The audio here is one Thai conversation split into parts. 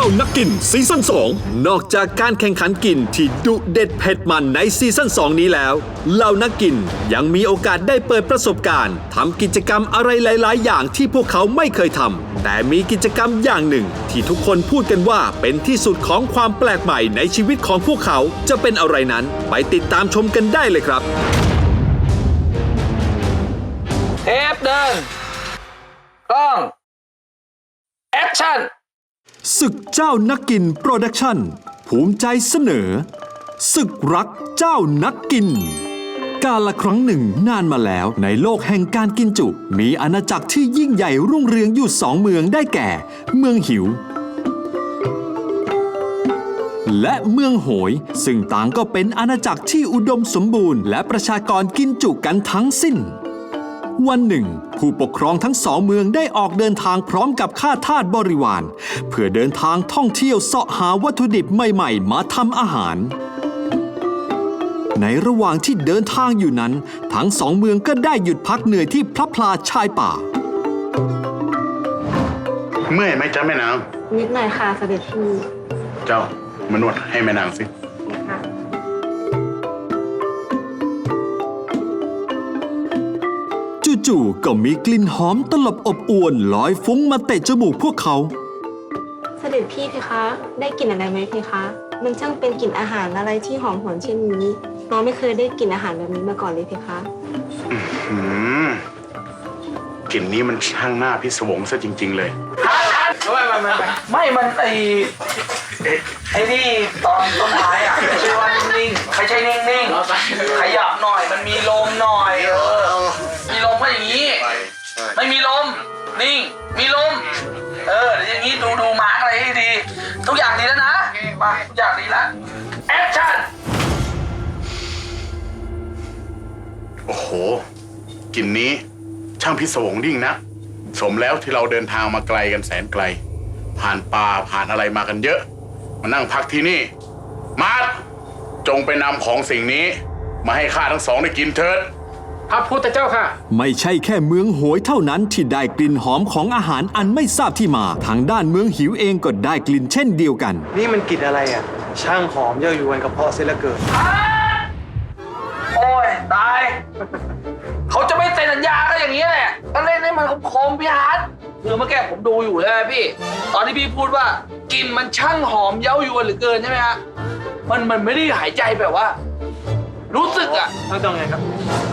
จ้านักกินซีซั่น2 นอกจากการแข่งขันกินที่ดุเด็ดเผ็ดมันในซีซั่น2 นี้แล้วเหล่านักกินยังมีโอกาสได้เปิดประสบการณ์ทำกิจกรรมอะไรหลาย ๆ อย่างที่พวกเขาไม่เคยทำแต่มีกิจกรรมอย่างหนึ่ง ที่ทุกคนพูดกันว่าเป็นที่สุดของความแปลกใหม่ในชีวิตของพวกเขาจะเป็นอะไรนั้น ไปติดตามชมกันได้เลยครับเทปเดินกล้องแอคชั่น ศึกเจ้านักกินโปรดักชั่น ภูมิใจเสนอ ศึกรักเจ้านักกิน กาละครั้งหนึ่งนานมาแล้วในโลกแห่งการกินจุ มีอาณาจักรที่ยิ่งใหญ่รุ่งเรืองอยู่สองเมืองได้แก่ เมืองหิว และเมืองโหย ซึ่งต่างก็เป็นอาณาจักรที่อุดมสมบูรณ์ และประชากรกินจุกันทั้งสิ้น วันหนึ่ง ผู้ปกครองทั้งสองเมืองได้ออกเดินทางพร้อมกับข้าทาสบริวาร เพื่อเดินทางท่องเที่ยวเสาะหาวัตถุดิบใหม่ๆ มาทำอาหาร ในระหว่างที่เดินทางอยู่นั้น ทั้งสองเมืองก็ได้หยุดพักเหนื่อยที่พลับพลาชายป่า เมื่อยไหมจ๊ะแม่นางนิดหน่อยค่ะเสด็จพี่ เจ้ามานวดให้แม่นางสิ จู่ๆก็มีกลิ่นหอมตลบอบอวนลอยฟุ้งมาเตะจมูกพวกเขา เสด็จพี่เพคะ ได้กลิ่นอะไรไหมเพคะ มันช่างเป็นกลิ่นอาหารอะไรที่หอมหวนเช่นนี้น้องไม่เคยได้กลิ่นอาหารแบบนี้มาก่อนเลยเพคะอืมกลิ่นนี้มันช่างหน้าพิศวงซะจริง ๆ เลย ไม่ไม่ไม่ไม่ มันไอไอ้นี่ตอนต้นไม้อะไม่ใช่ว่านิ่งๆไม่ใช่นิ่งๆขยับหน่อย มันมีลมหน่อย เออ มีลมก็อย่างนี้ ไม่มีลม นิ่ง มีลม เออเดี๋ยวอย่างนี้ดูดูมาร์กอะไรให้ดี ทุกอย่างดีแล้วนะมาทุกอย่างดีแล้วแอคชั่น โอ้โหกลิ่นนี้ช่างพิศวงยิ่งนะ สมแล้วที่เราเดินทางมาไกลกันแสนไกล ผ่านป่าผ่านอะไรมากันเยอะ มานั่งพักที่นี่ มาร์ทจงไปนำของสิ่งนี้ มาให้ข้าทั้งสองได้กินเถิด พระพุทธเจ้าค่ะ ไม่ใช่แค่เมืองโหยเท่านั้นที่ได้กลิ่นหอมของอาหารอันไม่ทราบที่มา ทางด้านเมืองหิวเองก็ได้กลิ่นเช่นเดียวกัน นี่มันกลิ่นอะไรอะ ช่างหอมเย้ายวนกระเพาะเสียเหลือเกินโอ้ย ตาย เขาจะไม่เซ็นสัญญาก็อย่างนี้แหละก็เล่นให้มันคมๆพี่ฮาร์ดคือเมื่อกี้ผมดูอยู่ใช่ไหมพี่ ตอนที่พี่พูดว่ากลิ่นมันช่างหอมเย้ายวนเหลือเกินใช่ไหมฮะมันมันไม่ได้หายใจแบบว่า รู้สึกอะต้องต้องไงครับ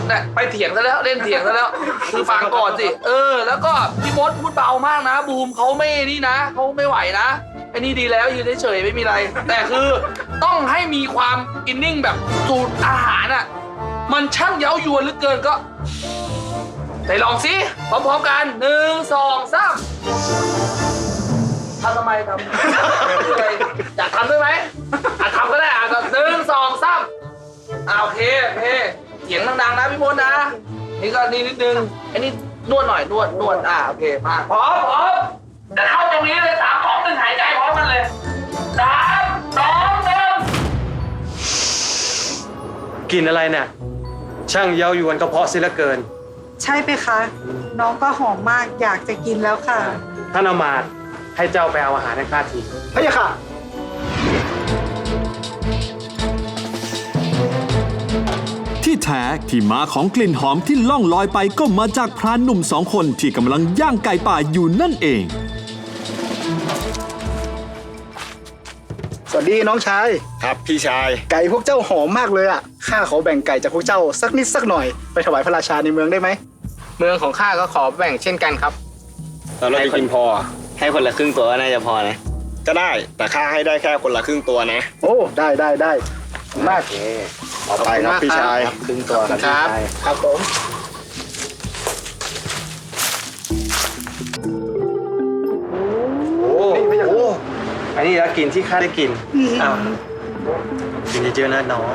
เนี่ยไปเถียงซะแล้วเล่นเถียงซะแล้วคือฟังก่อนสิเออ แล้วก็พี่มดพูดเบามากนะ บูมเขาไม่นี่นะเขาไม่ไหวนะไอ้นี่ดีแล้วยืนเฉยๆไม่มีอะไร แต่คือต้องให้มีความอินนิ่งแบบสูตรอาหารอะมันช่างเย้ายวนเหลือเกินก็ไหนลองสิพร้อมๆกันหนึ่งสองสามทำทำไมทำอะไรอยากทำด้วยไหมอะทำก็ได้อะหนึ่งสองสาม อ่าโอเคโอเคเสียงดังๆนะพี่มดนะ นี่ก็นี่นิดนึงไอ้นี่นวดหน่อยนวดนวดอ่าโอเคมาพร้อมพร้อมจะเข้าตรงนี้เลยสามสองหนึ่งหายใจพร้อมกันเลยสามสองหนึ่งกลิ่นอะไรเนี่ยช่างเย้ายวนกระเพาะเสียเหลือเกิน ใช่ไหมคะ น้องก็หอมมากอยากจะกินแล้วค่ะ ท่านอามาตย์ให้เจ้าไปเอาอาหารให้ข้าทีพระยะค่ะ ที่แท้ที่มาของกลิ่นหอมที่ล่องลอยไปก็มาจากพรานหนุ่มสองคนที่กำลังย่างไก่ป่าอยู่นั่นเอง สวัสดีน้องชาย ครับพี่ชาย ไก่พวกเจ้าหอมมากเลยอะ ข้าขอแบ่งไก่จากพวกเจ้าสักนิดสักหน่อยไปถวายพระราชาในเมืองได้ไหม เมืองของข้าก็ขอแบ่งเช่นกันครับแล้วเราจะกินพอ ให้คนละครึ่งตัวก็น่าจะพอนะ ก็ได้แต่ค่าให้ได้แค่คนละครึ่งตัวนะ โอ้ ได้ได้ได้มากเอาไปครับพี่ชายครึ่งตัวครับครับ ครับผมโอ้โหอันนี้แล้วกินที่ข้าได้กินอ้าวกินเยอะๆนะน้อง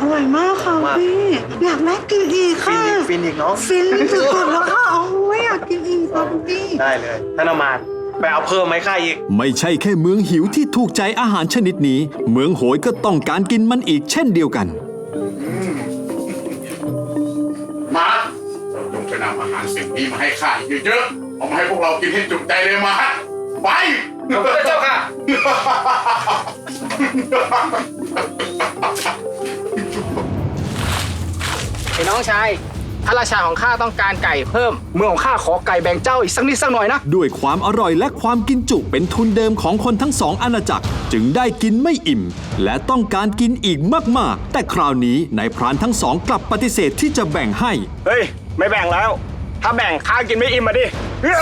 อร่อยมากค่ะมากพี่อยากได้กินอีกฟินค่ะอีกฟินอีกน้องฟินสุดๆแล้วค่ะโอ้ยอยากกินอีกค่ะพี่ได้เลยท่านอามาตย์ ไปเอาเพิ่มไหมข้าอีก ไม่ใช่แค่เมืองหิวที่ถูกใจอาหารชนิดนี้ เมืองโหยก็ต้องการกินมันอีกเช่นเดียวกัน มาร์ทจงไปนำอาหารสิ่งนี้มาให้ข้าอีกเยอะๆเอามาให้พวกเรากินให้จุใจเลยมาร์ทไปพระพุทธเจ้าค่ะไไอ้น้องชาย พระราชาของข้าต้องการไก่เพิ่ม เมืองของข้าขอไก่แบ่งเจ้าอีกสักนิดสักหน่อยนะ ด้วยความอร่อยและความกินจุเป็นทุนเดิมของคนทั้งสองอาณาจักร จึงได้กินไม่อิ่ม และต้องการกินอีกมากๆ แต่คราวนี้นายพรานทั้งสองกลับปฏิเสธที่จะแบ่งให้ เฮ้ย ไม่แบ่งแล้ว ถ้าแบ่งข้ากินไม่อิ่มมาดิเฮ้ย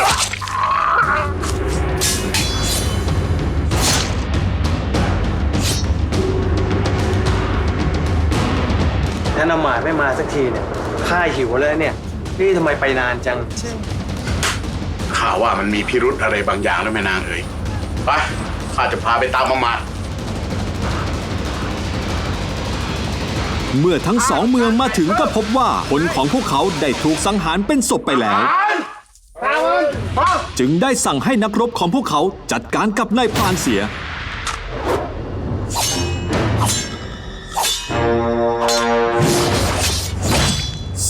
นั่นนำหมายไม่มาสักทีเนี่ย ข้าหิวแล้วเนี่ย นี่ทำไมไปนานจังข้าว่ามันมีพิรุธอะไรบางอย่างแล้วแม่นางเอ๋ยไปข้าจะพาไปตามมามาดเมื่อทั้งสองเมืองมาถึงก็พบว่าคนของพวกเขาได้ถูกสังหารเป็นศพไปแล้ว จึงได้สั่งให้นักรบของพวกเขาจัดการกับนายพรานเสีย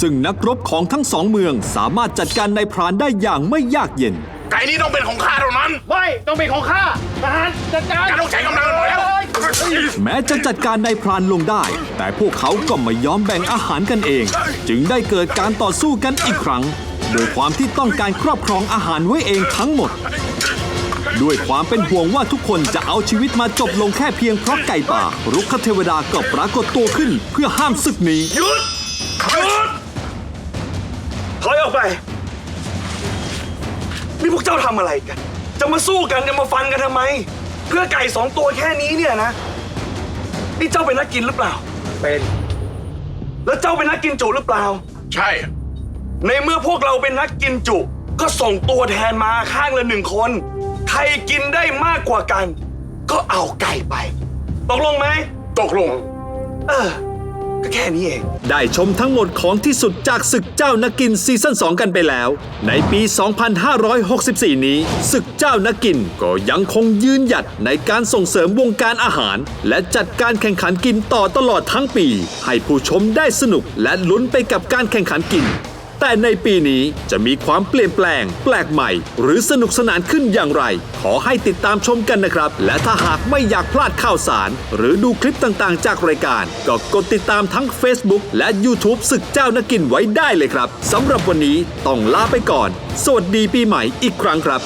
ซึ่งนักรบของทั้งสองเมืองสามารถจัดการนายพรานได้อย่างไม่ยากเย็น ไก่นี้ต้องเป็นของข้าเท่านั้น ไม่ต้องเป็นของข้าทหารจัดการการต้องใช้กำลังกันหมดแล้วแม้จะจัดการนายพรานลงได้ แต่พวกเขาก็ไม่ยอมแบ่งอาหารกันเอง จึงได้เกิดการต่อสู้กันอีกครั้ง โดยความที่ต้องการครอบครองอาหารไว้เองทั้งหมด ด้วยความเป็นห่วงว่าทุกคนจะเอาชีวิตมาจบลงแค่เพียงเพราะไก่ป่ารุกขเทวดาก็ปรากฏตัวขึ้นเพื่อห้ามศึกนี้ ถอยออกไป นี่พวกเจ้าทำอะไรกัน จะมาสู้กันจะมาฟันกันทำไม เพื่อไก่สองตัวแค่นี้เนี่ยนะ นี่เจ้าเป็นนักกินหรือเปล่า เป็น แล้วเจ้าเป็นนักกินจุหรือเปล่า ใช่ ในเมื่อพวกเราเป็นนักกินจุ ก็ส่งตัวแทนมาข้างละหนึ่งคน ใครกินได้มากกว่ากัน ก็เอาไก่ไป ตกลงไหม ตกลง เออ ก็แค่นี้เอง ได้ชมทั้งหมดของที่สุดจากศึกเจ้านักกินซีซั่น2 กันไปแล้ว ในปี 2564 นี้ ศึกเจ้านักกินก็ยังคงยืนหยัดในการส่งเสริมวงการอาหาร และจัดการแข่งขันกินต่อตลอดทั้งปี ให้ผู้ชมได้สนุกและลุ้นไปกับการแข่งขันกิน แต่ในปีนี้จะมีความเปลี่ยนแปลง แปลกใหม่ หรือสนุกสนานขึ้นอย่างไร ขอให้ติดตามชมกันนะครับ และถ้าหากไม่อยากพลาดข่าวสาร หรือดูคลิปต่างๆ จากรายการ ก็กดติดตามทั้ง Facebook และ YouTube ศึกเจ้านักกินไว้ได้เลยครับสำหรับวันนี้ต้องลาไปก่อน สวัสดีปีใหม่อีกครั้งครับ